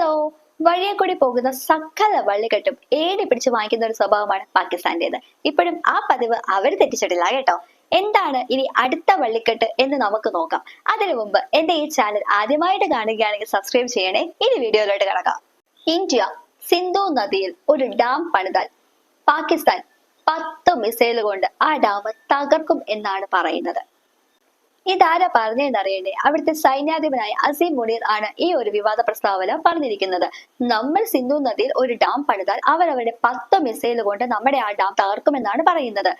Hello. വഴിയെ കൂടി പോകുന്ന സകല വള്ളിക്കെട്ടും ഏടി പിടിച്ച് വാങ്ങിക്കുന്ന ഒരു സ്വഭാവമാണ് പാകിസ്ഥാന്റേത്. ഇപ്പോഴും ആ പതിവ് അവർ തെറ്റിച്ചിട്ടില്ല കേട്ടോ. എന്താണ് ഇനി അടുത്ത വള്ളിക്കെട്ട് എന്ന് നമുക്ക് നോക്കാം. അതിനു മുമ്പ് എന്റെ ഈ ചാനൽ ആദ്യമായിട്ട് കാണുകയാണെങ്കിൽ സബ്സ്ക്രൈബ് ചെയ്യണേ. ഇനി വീഡിയോയിലോട്ട് കിടക്കാം. ഇന്ത്യ സിന്ധു നദിയിൽ ഒരു ഡാം പണിതാൽ പാകിസ്ഥാൻ പത്ത് മിസൈൽ കൊണ്ട് ആ ഡാം തകർക്കും എന്നാണ് പറയുന്നത്. ഇതാരാ പറഞ്ഞതെന്നറിയണ്ടേ അവിടുത്തെ സൈന്യാധിപനായ അസീം മുനീർ ആണ് ഈ ഒരു വിവാദ പ്രസ്താവന പറഞ്ഞിരിക്കുന്നത്. നമ്മൾ സിന്ധു നദിയിൽ ഒരു ഡാം പണിതാൽ അവരവരുടെ പത്ത് മിസൈൽ കൊണ്ട് നമ്മുടെ ആ ഡാം തകർക്കുമെന്നാണ് പറയുന്നത്.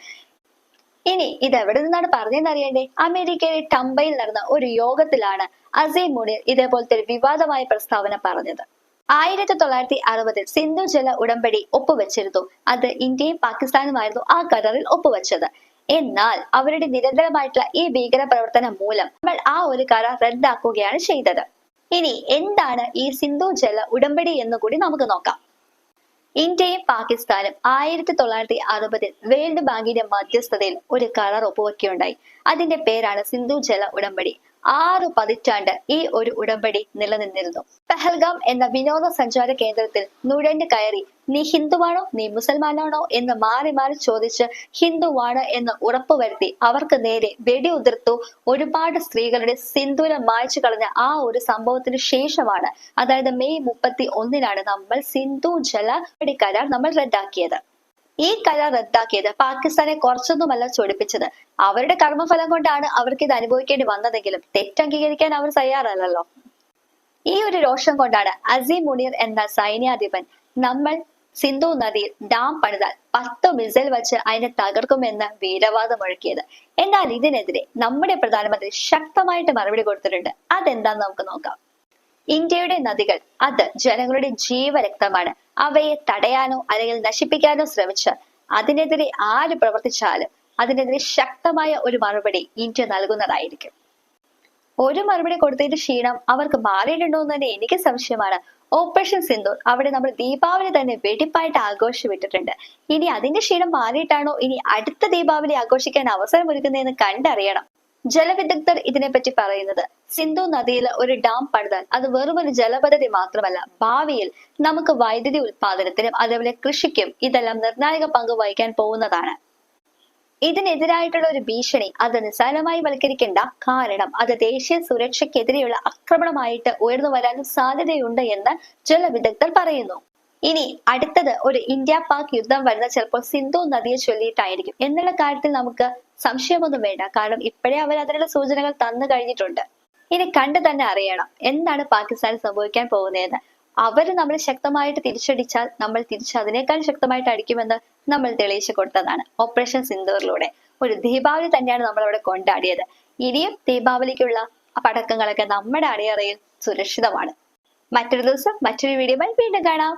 ഇനി ഇത് എവിടെ നിന്നാണ് പറഞ്ഞതെന്നറിയണ്ടേ അമേരിക്കയിലെ ടംബയിൽ നടന്ന ഒരു യോഗത്തിലാണ് അസീം മുനീർ ഇതേപോലത്തെ ഒരു വിവാദമായ പ്രസ്താവന പറഞ്ഞത്. ആയിരത്തി തൊള്ളായിരത്തി അറുപതിൽ സിന്ധു ജല ഉടമ്പടി ഒപ്പുവെച്ചിരുന്നു. അത് ഇന്ത്യയും പാകിസ്ഥാനുമായിരുന്നു ആ കരാറിൽ ഒപ്പുവെച്ചത്. എന്നാൽ അവരുടെ നിരന്തരമായിട്ടുള്ള ഈ ഭീകര പ്രവർത്തനം മൂലം നമ്മൾ ആ ഒരു കരാർ റദ്ദാക്കുകയാണ് ചെയ്തത്. ഇനി എന്താണ് ഈ സിന്ധു ജല ഉടമ്പടി എന്ന് കൂടി നമുക്ക് നോക്കാം. ഇന്ത്യയും പാകിസ്ഥാനും ആയിരത്തി തൊള്ളായിരത്തി അറുപതിൽ വേൾഡ് ബാങ്കിന്റെ മധ്യസ്ഥതയിൽ ഒരു കരാർ ഒപ്പുവെക്കുകയുണ്ടായി. അതിന്റെ പേരാണ് സിന്ധു ജല ഉടമ്പടി. ആറ് പതിറ്റാണ്ട് ഈ ഒരു ഉടമ്പടി നിലനിന്നിരുന്നു. പെഹൽഗാം എന്ന വിനോദസഞ്ചാര കേന്ദ്രത്തിൽ നുഴഞ്ഞു കയറി നീ ഹിന്ദുവാണോ? നീ മുസൽമാനാണോ? എന്ന് മാറി മാറി ചോദിച്ച് ഹിന്ദുവാണ് എന്ന് ഉറപ്പുവരുത്തി അവർക്ക് നേരെ വെടി വെടിയുതിർത്തു. ഒരുപാട് സ്ത്രീകളുടെ സിന്ദൂരം മായ്ച്ചു കളഞ്ഞ ആ ഒരു സംഭവത്തിന് ശേഷമാണ് അതായത് മെയ് മുപ്പത്തി ഒന്നിനാണ് നമ്മൾ സിന്ധു ജല കരാർ നമ്മൾ റദ്ദാക്കിയത്. ഈ കരാർ റദ്ദാക്കിയത് പാകിസ്ഥാനെ കുറച്ചൊന്നുമല്ല ചൊടിപ്പിച്ചത്. അവരുടെ കർമ്മഫലം കൊണ്ടാണ് അവർക്ക് ഇത് അനുഭവിക്കേണ്ടി വന്നതെങ്കിലും തെറ്റംഗീകരിക്കാൻ അവർ തയ്യാറല്ലല്ലോ. ഈ ഒരു രോഷം കൊണ്ടാണ് അസീം മുനീർ എന്ന സൈന്യാധിപൻ നമ്മൾ സിന്ധു നദിയിൽ ഡാം പണിതാൽ പത്ത് മിസൈൽ വച്ച് അതിനെ തകർക്കുമെന്ന് വീരവാദം ഒഴുക്കിയത്. എന്നാൽ ഇതിനെതിരെ നമ്മുടെ പ്രധാനമന്ത്രി ശക്തമായിട്ട് മറുപടി കൊടുത്തിട്ടുണ്ട്. അതെന്താന്ന് നമുക്ക് നോക്കാം. ഇന്ത്യയുടെ നദികൾ അത് ജനങ്ങളുടെ ജീവരക്തമാണ്. അവയെ തടയാനോ അല്ലെങ്കിൽ നശിപ്പിക്കാനോ ശ്രമിച്ച് അതിനെതിരെ ആര് പ്രവർത്തിച്ചാലും അതിനെതിരെ ശക്തമായ ഒരു മറുപടി ഇന്ത്യ നൽകുന്നതായിരിക്കും. ഒരു മറുപടി കൊടുത്തതിന്റെ ക്ഷീണം അവർക്ക് മാറിയിട്ടുണ്ടോ എന്ന് തന്നെ എനിക്ക് സംശയമാണ്. ഓപ്പറേഷൻ സിന്ദൂർ അവിടെ നമ്മൾ ദീപാവലി തന്നെ വെടിപ്പായിട്ട് ആഘോഷമിട്ടിട്ടുണ്ട്. ഇനി അതിന്റെ ക്ഷീണം മാറിയിട്ടാണോ ഇനി അടുത്ത ദീപാവലി ആഘോഷിക്കാൻ അവസരം ഒരുക്കുന്നതെന്ന് കണ്ടറിയണം. ജലവിദഗ്ധർ ഇതിനെപ്പറ്റി പറയുന്നത് സിന്ധു നദിയിൽ ഒരു ഡാം പണിതാൽ അത് വെറും ഒരു ജലപദ്ധതി മാത്രമല്ല ഭാവിയിൽ നമുക്ക് വൈദ്യുതി ഉൽപാദനത്തിനും അതേപോലെ കൃഷിക്കും ഇതെല്ലാം നിർണായക പങ്ക് വഹിക്കാൻ പോകുന്നതാണ്. ഇതിനെതിരായിട്ടുള്ള ഒരു ഭീഷണി അത് നിസ്സാരമായി വൽക്കരിക്കേണ്ട കാരണം അത് ദേശീയ സുരക്ഷയ്ക്കെതിരെയുള്ള ആക്രമണമായിട്ട് ഉയർന്നു വരാനും സാധ്യതയുണ്ട് എന്ന് ജലവിദഗ്ധർ പറയുന്നു. ഇനി അടുത്തത് ഒരു ഇന്ത്യ പാക് യുദ്ധം വരുന്ന ചിലപ്പോൾ സിന്ധു നദിയെ ചൊല്ലിയിട്ടായിരിക്കും. എന്നുള്ള കാര്യത്തിൽ നമുക്ക് സംശയമൊന്നും വേണ്ട. കാരണം ഇപ്പോഴേ അവർ അതിനുള്ള സൂചനകൾ തന്നു കഴിഞ്ഞിട്ടുണ്ട്. ഇനി കണ്ടു തന്നെ അറിയണം എന്താണ് പാകിസ്ഥാൻ സംഭവിക്കാൻ പോകുന്നതെന്ന്. അവർ നമ്മൾ ശക്തമായിട്ട് തിരിച്ചടിച്ചാൽ നമ്മൾ തിരിച്ച് അതിനേക്കാൾ ശക്തമായിട്ട് അടിക്കുമെന്ന് നമ്മൾ തെളിയിച്ചു കൊടുത്തതാണ് ഓപ്പറേഷൻ സിന്ദൂറിലൂടെ. ഒരു ദീപാവലി തന്നെയാണ് നമ്മൾ അവിടെ കൊണ്ടാടിയത്. ഇനിയും ദീപാവലിക്കുള്ള പടക്കങ്ങളൊക്കെ നമ്മുടെ അണിയറയിൽ സുരക്ഷിതമാണ്. മറ്റൊരു ദിവസം മറ്റൊരു വീഡിയോ വീണ്ടും കാണാം.